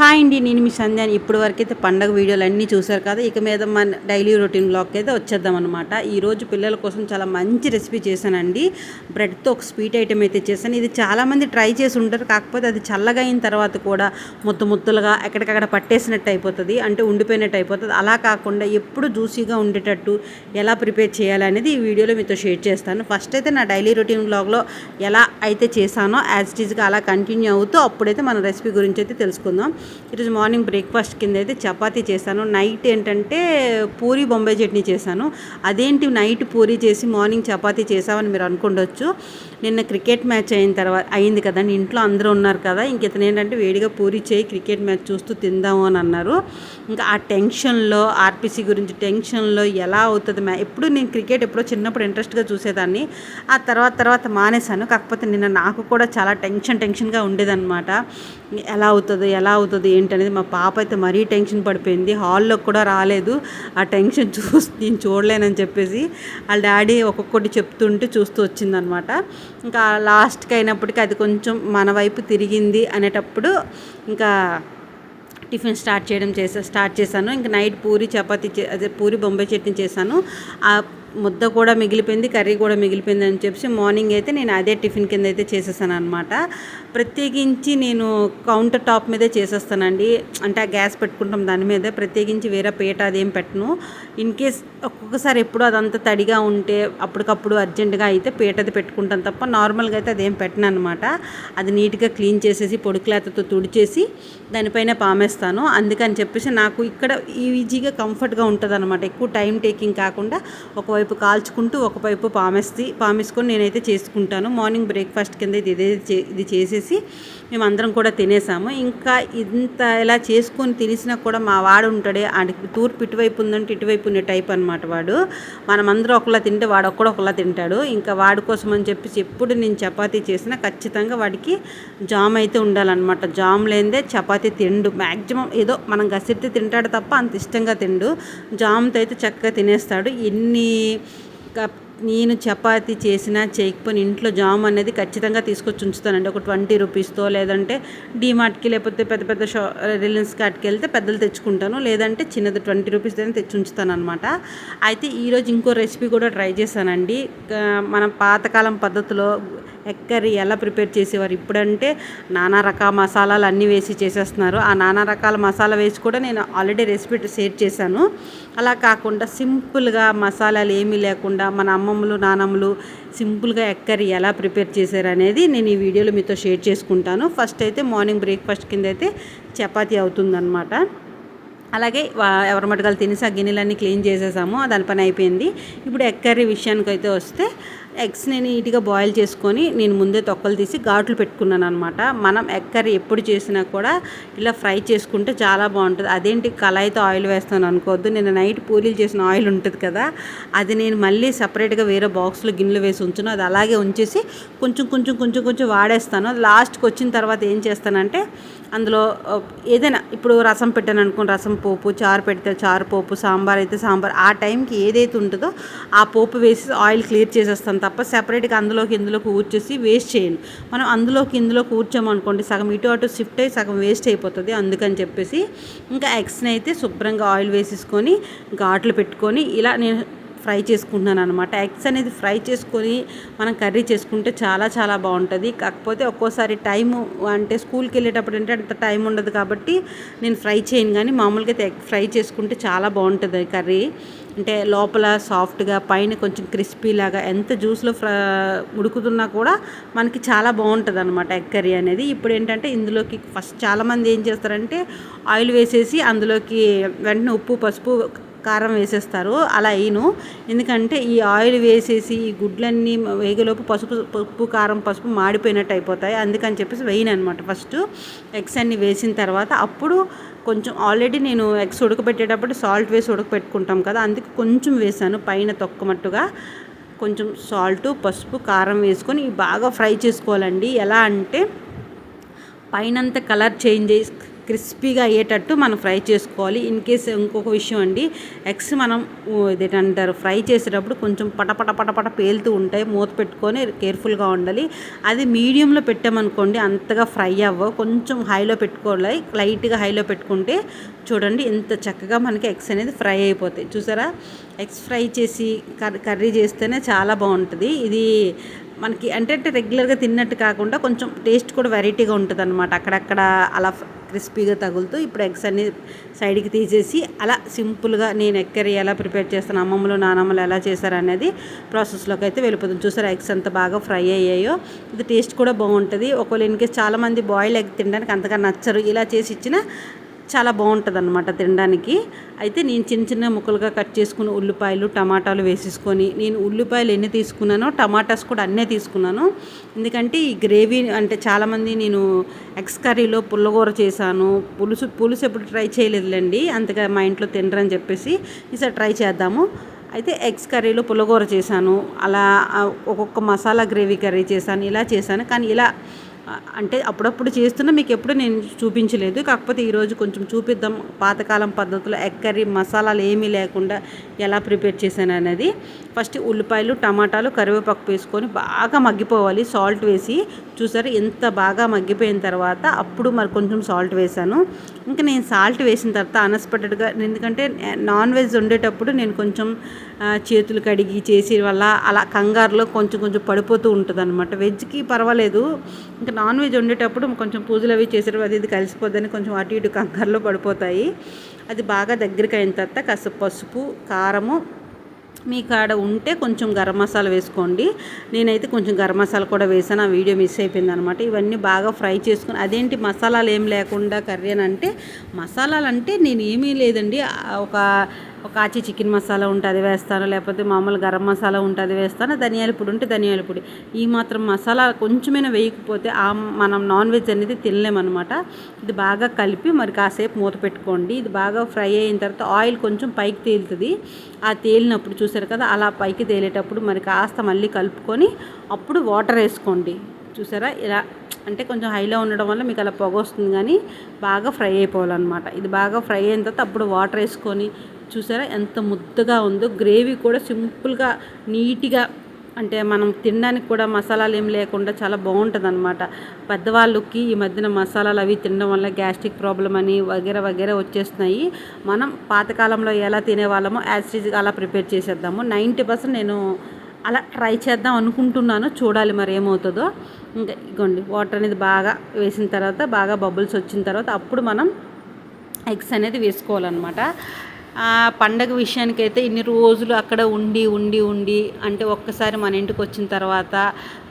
Hi అండి నేను మీ సంధ్యాని ఇప్పటి వరకు అయితే పండగ వీడియోలు అన్నీ చూసారు కదా ఇక మీద మన డైలీ రొటీన్ బ్లాగ్ అయితే వచ్చేద్దాం అనమాట ఈరోజు పిల్లల కోసం చాలా మంచి రెసిపీ చేశానండి. బ్రెడ్తో ఒక స్వీట్ ఐటెం అయితే చేశాను. ఇది చాలామంది ట్రై చేసి ఉంటారు కాకపోతే అది చల్లగా అయిన తర్వాత కూడా ముద్ద ముత్తులుగా ఎక్కడికక్కడ పట్టేసినట్టు అయిపోతుంది అంటే ఉండిపోయినట్టు అయిపోతుంది. అలా కాకుండా ఎప్పుడు జ్యూసీగా ఉండేటట్టు ఎలా ప్రిపేర్ చేయాలనేది ఈ వీడియోలో మీతో షేర్ చేస్తాను. ఫస్ట్ అయితే నా డైలీ రొటీన్ బ్లాగ్లో ఎలా అయితే చేశానో యాజ్ ఇట్ ఈజ్గా అలా కంటిన్యూ అవుతూ అప్పుడైతే మన రెసిపీ గురించి అయితే తెలుసుకుందాం. ఈరోజు మార్నింగ్ బ్రేక్ఫాస్ట్ కింద అయితే చపాతీ చేశాను. నైట్ ఏంటంటే పూరి బొంబాయి చట్నీ చేశాను. అదేంటి నైట్ పూరి చేసి మార్నింగ్ చపాతీ చేసామని మీరు అనుకుండొచ్చు. నిన్న క్రికెట్ మ్యాచ్ అయిన తర్వాత అయింది కదా ఇంట్లో అందరూ ఉన్నారు కదా ఇంక ఇతను ఏంటంటే వేడిగా పూరి చేయి క్రికెట్ మ్యాచ్ చూస్తూ తిందాము అని అన్నారు. ఇంకా ఆ టెన్షన్లో ఆర్పీసీ గురించి టెన్షన్లో ఎలా అవుతుంది మ్యా ఎప్పుడు నేను క్రికెట్ ఎప్పుడో చిన్నప్పుడు ఇంట్రెస్ట్గా చూసేదాన్ని. ఆ తర్వాత తర్వాత మానేశాను. కాకపోతే నిన్న నాకు కూడా చాలా టెన్షన్ టెన్షన్గా ఉండేదన్నమాట. ఎలా అవుతుంది ఎలా అవుతుంది ఏంటనేది మా పాప అయితే మరీ టెన్షన్ పడిపోయింది. హాల్లో కూడా రాలేదు. ఆ టెన్షన్ చూసి నేను చూడలేనని చెప్పేసి వాళ్ళ డాడీ ఒక్కొక్కటి చెప్తుంటే చూస్తూ వచ్చిందనమాట ఇంకా లాస్ట్కి అయినప్పటికీ అది కొంచెం మన వైపు తిరిగింది అనేటప్పుడు ఇంకా టిఫిన్ స్టార్ట్ చేయడం చేసా స్టార్ట్ చేశాను. ఇంకా నైట్ పూరి చపాతి చే అదే పూరి బొంబాయి చట్నీ చేశాను. ఆ ముద్ద కూడా మిగిలిపోయింది కర్రీ కూడా మిగిలిపోయింది అని చెప్పి మార్నింగ్ అయితే నేను అదే టిఫిన్ కింద అయితే చేసేసాను అనమాట ప్రత్యేకించి నేను కౌంటర్ టాప్ మీదే చేసేస్తానండి. అంటే ఆ గ్యాస్ పెట్టుకుంటాం దాని మీద. ప్రత్యేకించి వేరే పీట అదేం పెట్టను. ఇన్ కేస్ ఒక్కొక్కసారి ఎప్పుడు అదంతా తడిగా ఉంటే అప్పటికప్పుడు అర్జెంటుగా అయితే పీటది పెట్టుకుంటాను తప్ప నార్మల్గా అయితే అదేం పెట్టను అనమాట అది నీట్గా క్లీన్ చేసేసి పొడిక్లాతతో తుడిచేసి దానిపైన పామేస్తాను. అందుకని చెప్పేసి నాకు ఇక్కడ ఈజీగా కంఫర్ట్గా ఉంటుంది అనమాట ఎక్కువ టైం టేకింగ్ కాకుండా ఒకవైపు కాల్చుకుంటూ ఒకవైపు పామేసి పామేసుకొని నేనైతే చేసుకుంటాను. మార్నింగ్ బ్రేక్ఫాస్ట్ కింద ఇది ఇదే ఇది చేసేసి మేము అందరం కూడా తినేసాము. ఇంకా ఇంత ఇలా చేసుకొని తినేసినా కూడా మా వాడు ఉంటాడే ఆడికి తూర్పు ఇటువైపు ఉందంటే ఇటువైపు చేసుకునే టైప్ అనమాట వాడు. మనమందరం ఒకలా తింటే వాడు ఒక్కడు ఒకలా తింటాడు. ఇంకా వాడి కోసం అని చెప్పేసి ఎప్పుడు నేను చపాతీ చేసినా ఖచ్చితంగా వాడికి జామ్ అయితే ఉండాలన్నమాట. జామ్ లేనిదే చపాతీ తిండు. మ్యాక్సిమం ఏదో మనం గసిరితే తింటాడు తప్ప అంత ఇష్టంగా తిండు. జామ్తో అయితే చక్కగా తినేస్తాడు. ఎన్ని నేను చపాతీ చేసినా చేయకపోయినా ఇంట్లో జామ్ అనేది ఖచ్చితంగా తీసుకొచ్చి ఉంచుతానండి. ఒక ట్వంటీ రూపీస్తో లేదంటే డీమార్ట్కి లేకపోతే పెద్ద పెద్ద షా రిలయన్స్ కార్ట్కి వెళ్తే పెద్దలు తెచ్చుకుంటాను. లేదంటే చిన్నది ట్వంటీ రూపీస్ అయితే తెచ్చి ఉంచుతాను అనమాట అయితే ఈరోజు ఇంకో రెసిపీ కూడా ట్రై చేశానండి. మన పాతకాలం పద్ధతిలో ఎగ్ కర్రీ ఎలా ప్రిపేర్ చేసేవారు? ఇప్పుడంటే నానా రకాల మసాలాలు అన్నీ వేసి చేసేస్తున్నారు. ఆ నానా రకాల మసాలా వేసి కూడా నేను ఆల్రెడీ రెసిపీ షేర్ చేశాను. అలా కాకుండా సింపుల్గా మసాలాలు ఏమీ లేకుండా మన అమ్మమ్మలు నానమ్మలు సింపుల్గా ఎగ్ కర్రీ ఎలా ప్రిపేర్ చేశారు అనేది నేను ఈ వీడియోలో మీతో షేర్ చేసుకుంటాను. ఫస్ట్ అయితే మార్నింగ్ బ్రేక్ఫాస్ట్ కింద అయితే చపాతీ అవుతుందన్నమాట. అలాగే ఎవరి మటుకాలు తినేసి ఆ గిన్నెలన్నీ క్లీన్ చేసేసాము. దాని పని అయిపోయింది. ఇప్పుడు ఎగ్ కర్రీ విషయానికి అయితే వస్తే ఎగ్స్ని నీట్గా బాయిల్ చేసుకొని నేను ముందే తొక్కలు తీసి ఘాట్లు పెట్టుకున్నాను అనమాట మనం ఎగ్ ఎప్పుడు చేసినా కూడా ఇలా ఫ్రై చేసుకుంటే చాలా బాగుంటుంది. అదేంటి కళాయితో ఆయిల్ వేస్తాను అనుకోవద్దు. నేను నైట్ పూరీలు చేసిన ఆయిల్ ఉంటుంది కదా అది నేను మళ్ళీ సపరేట్గా వేరే బాక్స్లో గిన్నెలు వేసి ఉంచును. అది అలాగే ఉంచేసి కొంచెం కొంచెం కొంచెం కొంచెం వాడేస్తాను. లాస్ట్కి వచ్చిన తర్వాత ఏం చేస్తానంటే అందులో ఏదైనా ఇప్పుడు రసం పెట్టాను అనుకోండి. రసం పోపు చారు పెడితే చారు పోపు సాంబార్ అయితే సాంబార్. ఆ టైంకి ఏదైతే ఉంటుందో ఆ పోపు వేసి ఆయిల్ క్లియర్ చేసేస్తాను. తప్ప సెపరేట్గా అందులోకి ఇందులోకి కూర్చేసి వేస్ట్ చేయను మనం అందులోకి ఇందులో కూర్చోమనుకోండి సగం ఇటు అటు షిఫ్ట్ అయ్యి సగం వేస్ట్ అయిపోతుంది. అందుకని చెప్పేసి ఇంకా ఎగ్స్ని అయితే శుభ్రంగా ఆయిల్ వేసేసుకొని ఘాట్లు పెట్టుకొని ఇలా నేను ఫ్రై చేసుకుంటున్నాను అనమాట ఎగ్స్ అనేది ఫ్రై చేసుకొని మనం కర్రీ చేసుకుంటే చాలా చాలా బాగుంటుంది. కాకపోతే ఒక్కోసారి టైము అంటే స్కూల్కి వెళ్ళేటప్పుడు అంటే అంత టైం ఉండదు కాబట్టి నేను ఫ్రై చేయను. కానీ మామూలుగా అయితే ఎగ్ ఫ్రై చేసుకుంటే చాలా బాగుంటుంది కర్రీ. అంటే లోపల సాఫ్ట్గా పైన కొంచెం క్రిస్పీ లాగా ఎంత జ్యూస్లో ఫ్రా ఉడుకుతున్నా కూడా మనకి చాలా బాగుంటుంది అనమాట ఎగ్ కర్రీ అనేది. ఇప్పుడు ఏంటంటే ఇందులోకి ఫస్ట్ చాలామంది ఏం చేస్తారంటే ఆయిల్ వేసేసి అందులోకి వెంటనే ఉప్పు పసుపు కారం వేసేస్తారు. అలా అయిను ఎందుకంటే ఈ ఆయిల్ వేసేసి ఈ గుడ్లన్నీ వేగలోపు పసుపు పప్పు కారం పసుపు మాడిపోయినట్టు అయిపోతాయి. అందుకని చెప్పేసి వేయను అనమాట ఫస్ట్. ఎగ్స్ అన్ని వేసిన తర్వాత అప్పుడు కొంచెం ఆల్రెడీ నేను ఎగ్స్ ఉడకబెట్టేటప్పుడు సాల్ట్ వేసి ఉడకబెట్టుకుంటాం కదా అందుకే కొంచెం వేసాను పైన తొక్కమట్టుగా కొంచెం సాల్ట్ పసుపు కారం వేసుకొని బాగా ఫ్రై చేసుకోవాలండి. ఎలా అంటే పైనంత కలర్ చేంజ్ క్రిస్పీగా అయ్యేటట్టు మనం ఫ్రై చేసుకోవాలి. ఇన్ కేస్ ఇంకొక విషయం అండి ఎగ్స్ మనం ఊ, ఇదేంటారు ఫ్రై చేసేటప్పుడు కొంచెం పటపట పటపట పేలుతూ ఉంటాయి. మూత పెట్టుకొని కేర్ఫుల్గా ఉండాలి. అది మీడియంలో పెట్టామనుకోండి అంతగా ఫ్రై అవ్వవు. కొంచెం హైలో పెట్టుకోవాలి. లైట్గా హైలో పెట్టుకుంటే చూడండి ఎంత చక్కగా మనకి ఎగ్స్ అనేది ఫ్రై అయిపోతాయి. చూసారా? ఎగ్స్ ఫ్రై చేసి కర్రీ కర్రీ చేస్తేనే చాలా బాగుంటుంది. ఇది మనకి అంటే అంటే రెగ్యులర్గా తిన్నట్టు కాకుండా కొంచెం టేస్ట్ కూడా వెరైటీగా ఉంటుంది అనమాట అక్కడక్కడ అలా క్రిస్పీగా తగులుతూ ఇప్పుడు ఎగ్స్ అన్ని సైడ్కి తీసేసి అలా సింపుల్గా నేను ఎగ్ ఎలా ప్రిపేర్ చేస్తాను అమ్మమ్మలు నానమ్మలు ఎలా చేశారనేది ప్రాసెస్లోకి అయితే వెళ్ళిపోతుంది. చూసారా ఎగ్స్ అంత బాగా ఫ్రై అయ్యాయో. ఇది టేస్ట్ కూడా బాగుంటుంది. ఒకవేళ ఇన్కేస్ చాలామంది బాయిల్ ఎగ్ తినడానికి అంతగా నచ్చరు. ఇలా చేసి ఇచ్చిన చాలా బాగుంటుంది అనమాట తినడానికి. అయితే నేను చిన్న చిన్న ముక్కలుగా కట్ చేసుకుని ఉల్లిపాయలు టమాటాలు వేసేసుకొని నేను ఉల్లిపాయలు ఎన్ని తీసుకున్నానో టమాటాస్ కూడా అన్నే తీసుకున్నాను. ఎందుకంటే ఈ గ్రేవీ అంటే చాలామంది నేను ఎగ్స్ కర్రీలో పుల్లగూర చేశాను. పులుసు పులుసు ఎప్పుడు ట్రై చేయలేదులేండి. అంతగా మా ఇంట్లో తినరని చెప్పేసి ఈసారి ట్రై చేద్దాము. అయితే ఎగ్స్ కర్రీలో పుల్లగూర చేశాను. అలా ఒక్కొక్క మసాలా గ్రేవీ కర్రీ చేశాను ఇలా చేశాను. కానీ ఇలా అంటే అప్పుడప్పుడు చేస్తున్నా మీకు ఎప్పుడు నేను చూపించలేదు. కాకపోతే ఈరోజు కొంచెం చూపిద్దాం పాతకాలం పద్ధతిలో ఎక్కరి మసాలాలు ఏమీ లేకుండా ఎలా ప్రిపేర్ చేశాను అనేది. ఫస్ట్ ఉల్లిపాయలు టమాటాలు కరివేపాకు వేసుకొని బాగా మగ్గిపోవాలి సాల్ట్ వేసి చూసారు? ఎంత బాగా మగ్గిపోయిన తర్వాత అప్పుడు మరి కొంచెం సాల్ట్ వేసాను ఇంకా నేను సాల్ట్ వేసిన తర్వాత అన్ఎక్స్పెక్టెడ్గా ఎందుకంటే నాన్ వెజ్ వండేటప్పుడు నేను కొంచెం చేతులు కడిగి చేసి వల్ల అలా కంగారులో కొంచెం కొంచెం పడిపోతూ ఉంటుంది అనమాట వెజ్కి పర్వాలేదు. ఇంకా నాన్ వెజ్ వండేటప్పుడు కొంచెం పూజలు అవి చేసేటప్పుడు అది ఇది కలిసిపోద్దని కొంచెం అటు ఇటు కంగారులో పడిపోతాయి. అది బాగా దగ్గరికి అయిన తర్వాత కాస్త పసుపు కారము మీ కాడ ఉంటే కొంచెం గరం మసాలా వేసుకోండి. నేనైతే కొంచెం గరం మసాలా కూడా వేసాను ఆ వీడియో మిస్ అయిపోయింది అనమాట ఇవన్నీ బాగా ఫ్రై చేసుకుని అదేంటి మసాలాలు ఏం లేకుండా కర్రీ అని అంటే మసాలాలు అంటే నేను ఏమీ లేదండి. ఒక ఒక ఆచి చికెన్ మసాలా ఉంటే అది వేస్తాను లేకపోతే మామూలు గరం మసాలా ఉంటే అది వేస్తాను ధనియాల పొడి ఉంటే ధనియాల పొడి. ఈ మాత్రం మసాలా కొంచెమైనా వేయకపోతే ఆ మనం నాన్ వెజ్ అనేది తినలేమన్నమాట. ఇది బాగా కలిపి మరి కాసేపు మూత పెట్టుకోండి. ఇది బాగా ఫ్రై అయిన తర్వాత ఆయిల్ కొంచెం పైకి తేలుతుంది. ఆ తేలినప్పుడు చూసారు కదా అలా పైకి తేలేటప్పుడు మరి కాస్త మళ్ళీ కలుపుకొని అప్పుడు వాటర్ వేసుకోండి. చూసారా? ఇలా అంటే కొంచెం హైలో ఉండడం వల్ల మీకు అలా పొగ వస్తుంది కానీ బాగా ఫ్రై అయిపోవాలన్నమాట. ఇది బాగా ఫ్రై అయిన తర్వాత అప్పుడు వాటర్ వేసుకొని చూసారా? ఎంత ముద్దగా ఉందో. గ్రేవీ కూడా సింపుల్గా నీట్గా అంటే మనం తినడానికి కూడా మసాలాలు ఏం లేకుండా చాలా బాగుంటుంది అనమాట పెద్దవాళ్ళకి ఈ మధ్యన మసాలాలు అవి తినడం వల్ల గ్యాస్ట్రిక్ ప్రాబ్లం అని వగేరా వగేరా వచ్చేస్తున్నాయి. మనం పాతకాలంలో ఎలా తినేవాళ్ళమో యాసిడ్గా అలా ప్రిపేర్ చేసేద్దాము. నైంటీ పర్సెంట్ నేను అలా ట్రై చేద్దాం అనుకుంటున్నాను. చూడాలి మరి ఏమవుతుందో. ఇంకా ఇగోండి వాటర్ అనేది బాగా వేసిన తర్వాత బాగా బబుల్స్ వచ్చిన తర్వాత అప్పుడు మనం ఎగ్స్ అనేది వేసుకోవాలన్నమాట. ఆ, పండగ విషయానికైతే ఇన్ని రోజులు అక్కడ ఉండి ఉండి ఉండి అంటే ఒక్కసారి మన ఇంటికి వచ్చిన తర్వాత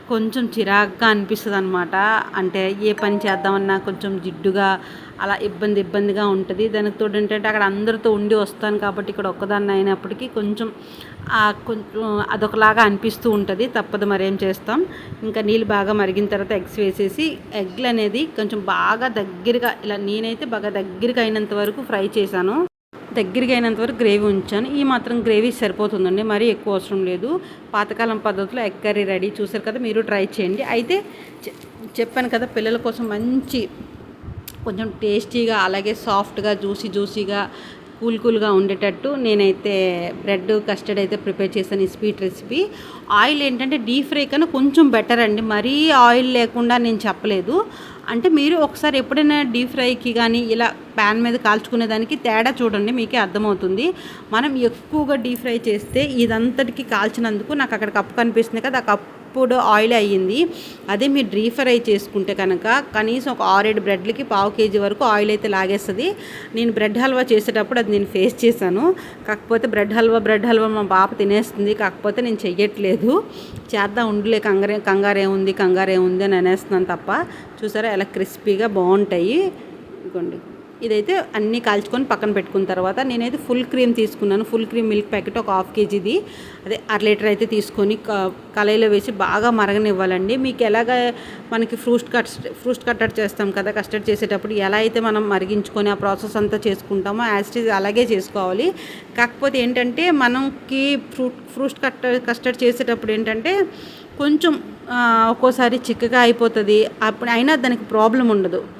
కొంచెం చిరాగ్గా అనిపిస్తుంది అనమాట అంటే ఏ పని చేద్దామన్నా కొంచెం జిడ్డుగా అలా ఇబ్బంది ఇబ్బందిగా ఉంటుంది. దానికి తోడు ఏంటంటే అక్కడ అందరితో ఉండి వస్తాను కాబట్టి ఇక్కడ ఒక్కదాన్ని అయినప్పటికీ కొంచెం కొంచెం అదొకలాగా అనిపిస్తూ ఉంటుంది. తప్పదు మరేం చేస్తాం. ఇంకా నీళ్ళు బాగా మరిగిన తర్వాత ఎగ్స్ వేసేసి ఎగ్లు అనేది కొంచెం బాగా దగ్గరగా ఇలా నేనైతే బాగా దగ్గరగా అయినంత వరకు ఫ్రై చేశాను. దగ్గరికి అయినంత వరకు గ్రేవీ ఉంచాను. ఈ మాత్రం గ్రేవీ సరిపోతుందండి. మరీ ఎక్కువ అవసరం లేదు. పాతకాలం పద్ధతిలో ఎగ్ కర్రీ రెడీ చూసారు కదా మీరు ట్రై చేయండి. అయితే చెప్పాను కదా పిల్లల కోసం మంచి కొంచెం టేస్టీగా అలాగే సాఫ్ట్గా జ్యూసీ జ్యూసీగా కూల్ కూల్గా ఉండేటట్టు నేనైతే బ్రెడ్ కస్టర్డ్ అయితే ప్రిపేర్ చేశాను ఈ స్వీట్ రెసిపీ. ఆయిల్ ఏంటంటే డీప్ ఫ్రై కన్నా కొంచెం బెటర్ అండి. మరీ ఆయిల్ లేకుండా నేను చెప్పలేదు. అంటే మీరు ఒకసారి ఎప్పుడైనా డీప్ ఫ్రైకి కానీ ఇలా ప్యాన్ మీద కాల్చుకునే దానికి తేడా చూడండి మీకే అర్థమవుతుంది. మనం ఎక్కువగా డీప్ ఫ్రై చేస్తే ఇదంతటికి కాల్చినందుకు నాకు అక్కడ కప్పు కనిపిస్తుంది కదా ఆ కప్పుడు ఆయిల్ అయ్యింది. అదే మీరు డ్రీ ఫ్రై చేసుకుంటే కనుక కనీసం ఒక ఆరేడు బ్రెడ్లకి పావు కేజీ వరకు ఆయిల్ అయితే లాగేస్తుంది. నేను బ్రెడ్ హల్వా చేసేటప్పుడు అది నేను ఫేస్ చేశాను. కాకపోతే బ్రెడ్ హల్వా బ్రెడ్ హల్వా మా పాప తినేస్తుంది. కాకపోతే నేను చెయ్యట్లేదు. చేద్దాం ఉండలే కంగారే కంగారే ఉంది కంగారే ఉంది అని అనేస్తున్నాను తప్ప. చూసారా ఎలా క్రిస్పీగా బాగుంటాయి. ఇదిగోండి. ఇదైతే అన్నీ కాల్చుకొని పక్కన పెట్టుకున్న తర్వాత నేనైతే ఫుల్ క్రీమ్ తీసుకున్నాను. ఫుల్ క్రీమ్ మిల్క్ ప్యాకెట్ ఒక హాఫ్ కేజీది. అదే అర లీటర్ అయితే తీసుకొని క- కళాయిలో వేసి బాగా మరగనివ్వాలండి. మీకు ఎలాగ మనకి ఫ్రూట్ కట్ ఫ్రూట్ కట్టడ్ చేస్తాం కదా కస్టర్డ్ చేసేటప్పుడు ఎలా అయితే మనం మరిగించుకొని ఆ ప్రాసెస్ అంతా చేసుకుంటామో యాస్టీజ్ అలాగే చేసుకోవాలి. కాకపోతే ఏంటంటే మనకి ఫ్రూట్ ఫ్రూట్ కట్ట కస్టర్డ్ చేసేటప్పుడు ఏంటంటే కొంచెం ఒక్కోసారి చిక్కగా అయిపోతుంది. అప్పుడు అయినా దానికి ప్రాబ్లం ఉండదు.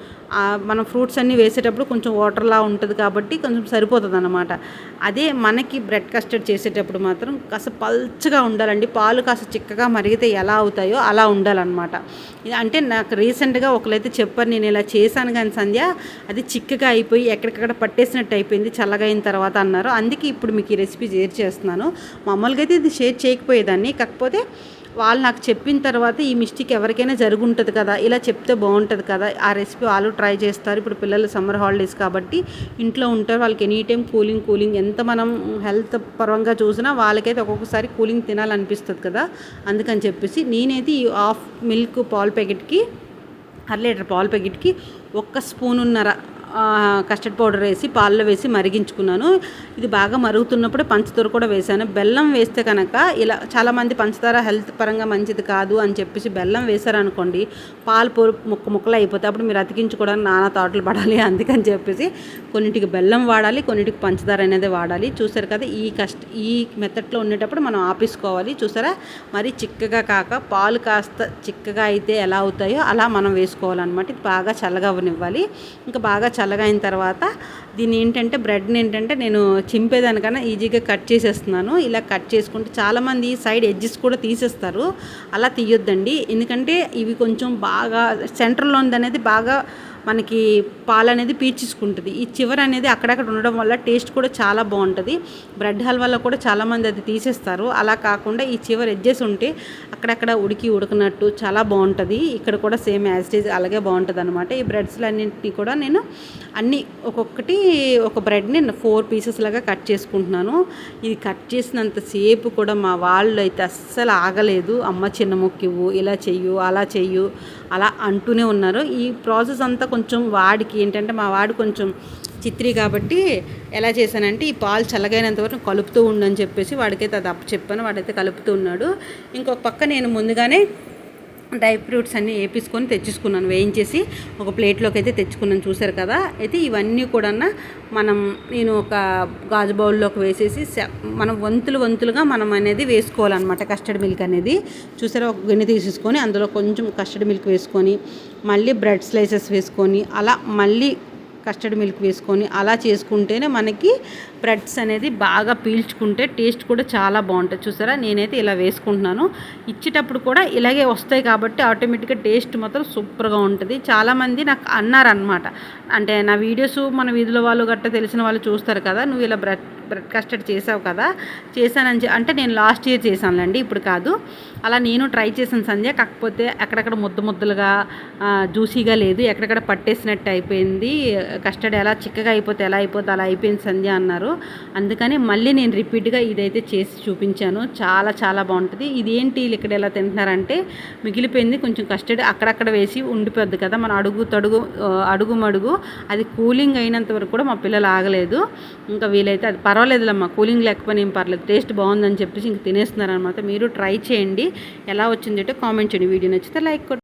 మనం ఫ్రూట్స్ అన్నీ వేసేటప్పుడు కొంచెం వాటర్లా ఉంటుంది కాబట్టి కొంచెం సరిపోతుంది అనమాట అదే మనకి బ్రెడ్ కస్టర్డ్ చేసేటప్పుడు మాత్రం కాస్త పల్చగా ఉండాలండి. పాలు కాస్త చిక్కగా మరిగితే ఎలా అవుతాయో అలా ఉండాలన్నమాట. అంటే నాకు రీసెంట్గా ఒకరైతే చెప్పారు నేను ఇలా చేశాను కానీ సంధ్య అది చిక్కగా అయిపోయి ఎక్కడికక్కడ పట్టేసినట్టు అయిపోయింది చల్లగా అయిన తర్వాత అన్నారు. అందుకే ఇప్పుడు మీకు ఈ రెసిపీ షేర్ చేస్తున్నాను. మామూలుగా అయితే ఇది షేర్ చేయకపోయేదాన్ని. కాకపోతే వాళ్ళు నాకు చెప్పిన తర్వాత ఈ మిస్టేక్ ఎవరికైనా జరుగుంటుంది కదా ఇలా చెప్తే బాగుంటుంది కదా ఆ రెసిపీ వాళ్ళు ట్రై చేస్తారు. ఇప్పుడు పిల్లలు సమ్మర్ హాలిడేస్ కాబట్టి ఇంట్లో ఉంటారు వాళ్ళకి ఎనీ టైం కూలింగ్ కూలింగ్ ఎంత మనం హెల్త్ పరంగా చూసినా వాళ్ళకైతే ఒక్కొక్కసారి కూలింగ్ తినాలనిపిస్తుంది కదా అందుకని చెప్పేసి నేనైతే ఈ హాఫ్ మిల్క్ పాల్ ప్యాకెట్కి అర లీటర్ పాల ప్యాకెట్కి ఒక్క స్పూన్ ఉన్నర కస్టర్డ్ పౌడర్ వేసి పాలలో వేసి మరిగించుకున్నాను. ఇది బాగా మరుగుతున్నప్పుడు పంచదార కూడా వేసాను బెల్లం వేస్తే కనుక ఇలా చాలామంది పంచదార హెల్త్ పరంగా మంచిది కాదు అని చెప్పేసి బెల్లం వేశారనుకోండి పాలు పొరు ముక్క ముక్కలు అయిపోతే అప్పుడు మీరు అతికించుకోవడానికి నానా తోటలు పడాలి అందుకని చెప్పేసి కొన్నిటికి బెల్లం వాడాలి కొన్నిటికి పంచదార అనేది వాడాలి. చూసారు కదా ఈ కష్ట ఈ మెథడ్లో ఉండేటప్పుడు మనం ఆపేసుకోవాలి. చూసారా? మరి చిక్కగా కాక పాలు కాస్త చిక్కగా అయితే ఎలా అవుతాయో అలా మనం వేసుకోవాలన్నమాట. ఇది బాగా చల్లగా అవ్వనివ్వాలి. ఇంకా బాగా చల్లగా అయిన తర్వాత దీన్ని ఏంటంటే బ్రెడ్ని ఏంటంటే నేను చింపేదానికన్నా ఈజీగా కట్ చేసేస్తున్నాను. ఇలా కట్ చేసుకుంటే చాలామంది సైడ్ ఎడ్జెస్ కూడా తీసేస్తారు. అలా తీయొద్దండి. ఎందుకంటే ఇవి కొంచెం బాగా సెంటర్లో అనేది బాగా మనకి పాలు అనేది పీల్చుకుంటుంది ఈ చివర అనేది అక్కడక్కడ ఉండడం వల్ల టేస్ట్ కూడా చాలా బాగుంటుంది. బ్రెడ్ హల్వాలో కూడా చాలామంది అది తీసేస్తారు. అలా కాకుండా ఈ చివర ఎడ్జెస్ ఉంటే అక్కడక్కడ ఉడికి ఉడకనట్టు చాలా బాగుంటుంది. ఇక్కడ కూడా సేమ్ యాజిటీజ్ అలాగే బాగుంటుంది అనమాట ఈ బ్రెడ్స్లు అన్నింటినీ కూడా నేను అన్ని ఒక్కొక్కటి ఒక బ్రెడ్ని ఫోర్ పీసెస్ లాగా కట్ చేసుకుంటున్నాను. ఇది కట్ చేసినంతసేపు కూడా మా వాళ్ళు అయితే అస్సలు ఆగలేదు. అమ్మ చిన్న ముక్కివు ఇలా చెయ్యు అలా చెయ్యు అలా అంటూనే ఉన్నారు. ఈ ప్రాసెస్ అంతా కొంచెం వాడికి ఏంటంటే మా వాడు కొంచెం చిత్రి కాబట్టి ఎలా చేశానంటే ఈ పాలు చల్లగైనంత వరకు కలుపుతూ ఉండని చెప్పేసి వాడికైతే అది అప్పు చెప్పాను. వాడైతే కలుపుతూ ఉన్నాడు. ఇంకొక పక్క నేను ముందుగానే డ్రై ఫ్రూట్స్ అన్నీ వేపించుకొని తెచ్చుకున్నాను వేయించేసి ఒక ప్లేట్లోకి అయితే తెచ్చుకున్నాను. చూసారు కదా? అయితే ఇవన్నీ కూడా మనం నేను ఒక గాజు బౌల్లోకి వేసేసి మనం వంతులు వంతులుగా మనం అనేది వేసుకోవాలన్నమాట కస్టర్డ్ మిల్క్ అనేది. చూసారా? ఒక గిన్నె తీసేసుకొని అందులో కొంచెం కస్టర్డ్ మిల్క్ వేసుకొని మళ్ళీ బ్రెడ్ స్లైసెస్ వేసుకొని అలా మళ్ళీ కస్టర్డ్ మిల్క్ వేసుకొని అలా చేసుకుంటేనే మనకి బ్రెడ్స్ అనేది బాగా పీల్చుకుంటే టేస్ట్ కూడా చాలా బాగుంటుంది. చూసారా? నేనైతే ఇలా వేసుకుంటున్నాను. ఇచ్చేటప్పుడు కూడా ఇలాగే వస్తాయి కాబట్టి ఆటోమేటిక్గా టేస్ట్ మాత్రం సూపర్గా ఉంటుంది. చాలామంది నాకు అన్నారనమాట అంటే నా వీడియోస్ మన వీధిలో వాళ్ళు గట్ట తెలిసిన వాళ్ళు చూస్తారు కదా నువ్వు ఇలా బ్రెడ్ బ్రెడ్ కస్టర్డ్ చేసావు కదా చేశానని అంటే నేను లాస్ట్ ఇయర్ చేశానులేండి ఇప్పుడు కాదు. అలా నేను ట్రై చేశాను సంధ్య కాకపోతే అక్కడక్కడ ముద్ద ముద్దలుగా జ్యూసీగా లేదు. ఎక్కడెక్కడ పట్టేసినట్టు అయిపోయింది. కస్టర్డ్ ఎలా చిక్కగా అయిపోతే ఎలా అయిపోతే అలా అయిపోయింది సంధ్య అన్నారు. అందుకని మళ్ళీ నేను రిపీట్గా ఇదైతే చేసి చూపించాను. చాలా చాలా బాగుంటుంది. ఇదేంటి ఇక్కడ ఎలా తింటున్నారంటే మిగిలిపోయింది కొంచెం కస్టర్డ్ అక్కడక్కడ వేసి ఉండిపోద్ది కదా. మన అడుగు తడుగు అడుగు మడుగు. అది కూలింగ్ అయినంత వరకు కూడా మా పిల్లలు ఆగలేదు. ఇంకా వీలైతే అది పర్వాలేదులమ్మా. కూలింగ్ లేకపోయినా ఏం పర్లేదు. టేస్ట్ బాగుందని చెప్పేసి ఇంక తినేస్తున్నారనమాట మీరు ట్రై చేయండి. ఎలా వచ్చిందంటే కామెంట్ చేయండి. వీడియో నచ్చితే లైక్ కొట్టండి